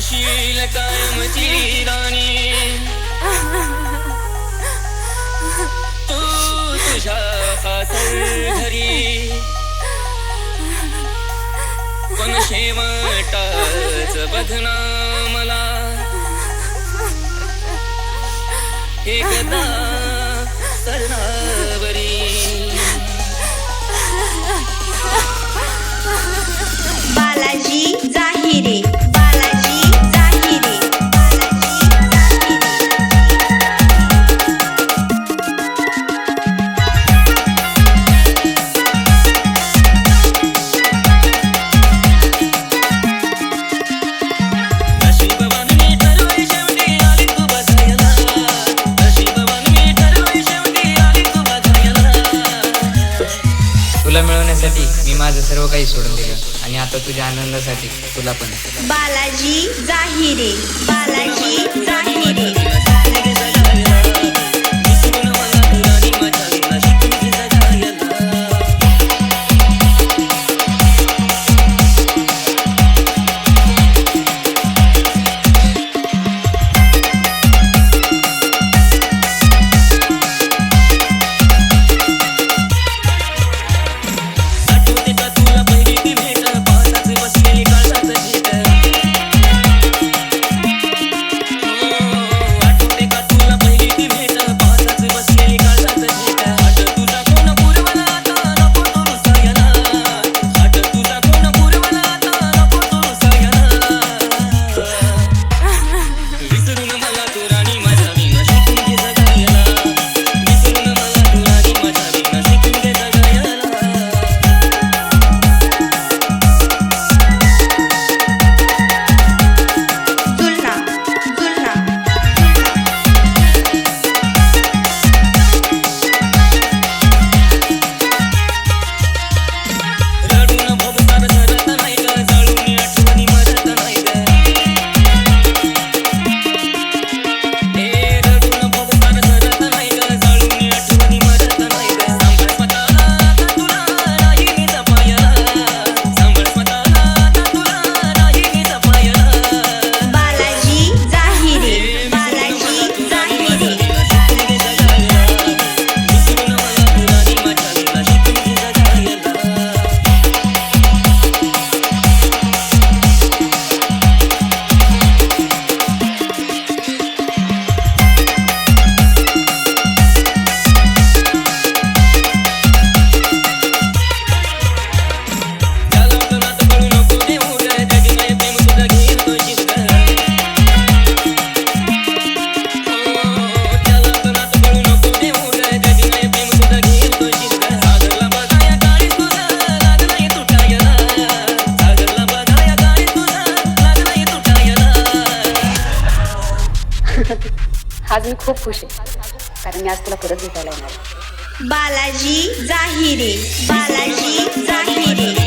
अशील कायमची राणी. तू तुझ्या फासल घरी पण शेवटाच बघना मला एकदा आनंदासाठी मी माझं सर्व काही सोडून दिलं. आणि आता तुझ्या आनंदासाठी तुला पण. बालाजी जाहिरे बालाजी जाहिरे. आज मी खूप खुश. आहे कारण मी आज तुला परत भेटायला येणार बालाजी जाहिरे बालाजी जाहिरे.